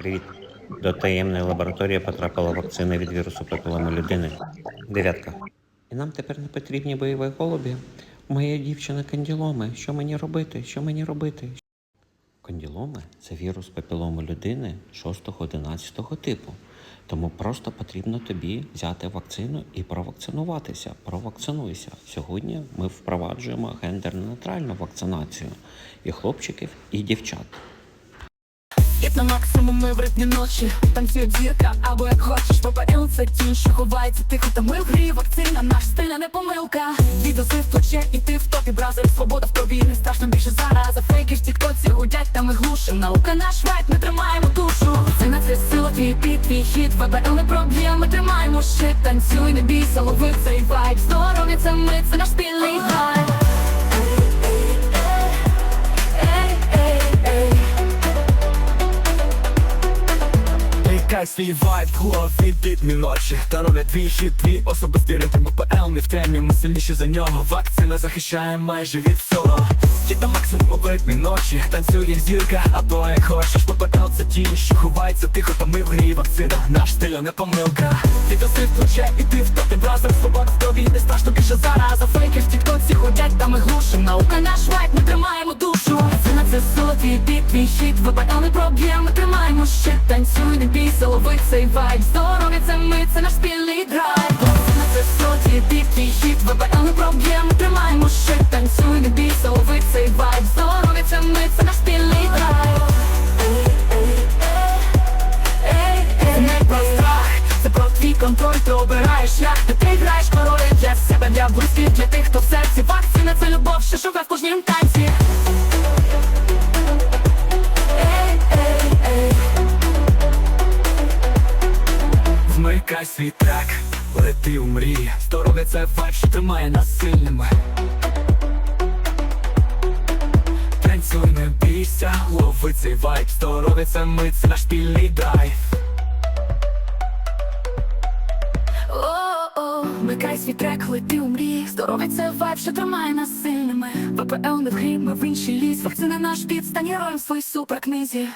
Привіт. До таємної лабораторії потрапила вакцина від вірусу папілому людини. Дев'ятка. І нам тепер не потрібні бойові голубі. У моєї дівчини канділоми. Що мені робити? Що мені робити? Канділоми це вірус папілому людини 6-11 типу. Тому просто потрібно тобі взяти вакцину і провакцинуватися. Провакцинуйся. Сьогодні ми впроваджуємо гендерно-нейтральну вакцинацію і хлопчиків, і дівчат. Хід на максимум ми в ритмі ночі Танцює зірка, або як хочеш це тінь, що ховається тихо Та ми в грі вакцина, наш стиля не помилка Відоси в плече, і ти в топі бразер Свобода в тобі, не страшно більше зараза Фейки в тіктоці гудять, та ми глушим. Наука наш вайт, ми тримаємо душу. Це це сила, твій піт, твій хід ВБЛ не проб'є, ми тримаємо щит. Танцюй, не бійся, лови цей вайб. Здоров'я це ми, це наш Яка свій вайб, голові бітні ночі Та роблять твій хід, твій особистий ритм ПЛ не в темі, ми сильніші за нього Вакцина захищає майже від всього. На максимум у ритмі ночі. Танцює зірка, або як хочеш. ППЛ це тінь, що ховається тихо, та ми в грі вакцина. Наш стиль не помилка. Ти досить плече, і ти в топі бразер. Свобода в тобі, не страшно більше зараза. Фейки в тіктоці ходять, та ми глушим Наука наш вайб, ми тримаємо душу твій твій щит ВПЛ не тримаємо щит Танцюй, не бійся, лови цей вайб. Здоров'я це ми, це наш спільний драйв. На це сила, твій бік, твій щит ВПЛ не тримаємо щит Танцюй, не бійся, лови цей вайб. Здоров'я це ми, це наш спільний драйв. Це не твій контроль, ти обираєш шлях. Ти граєш королі для себе, для близьких, для тих, хто в серці. Вакцина це любов, що живе в кожнім танці Вмикай свій трек, лети у мрії. Здоров'я це вайб, що тримає нас сильними? Танцюй, не бійся, лови цей вайб. Здоров'я це ми, це наш спільний драйв. Вмикай свій трек, лети у мрії. Здоров'я це вайб, що тримає нас сильними? ВПЛ не в грі, ми в інший ліс. Вакцина наш під, стань героєм в своїй суперкнизі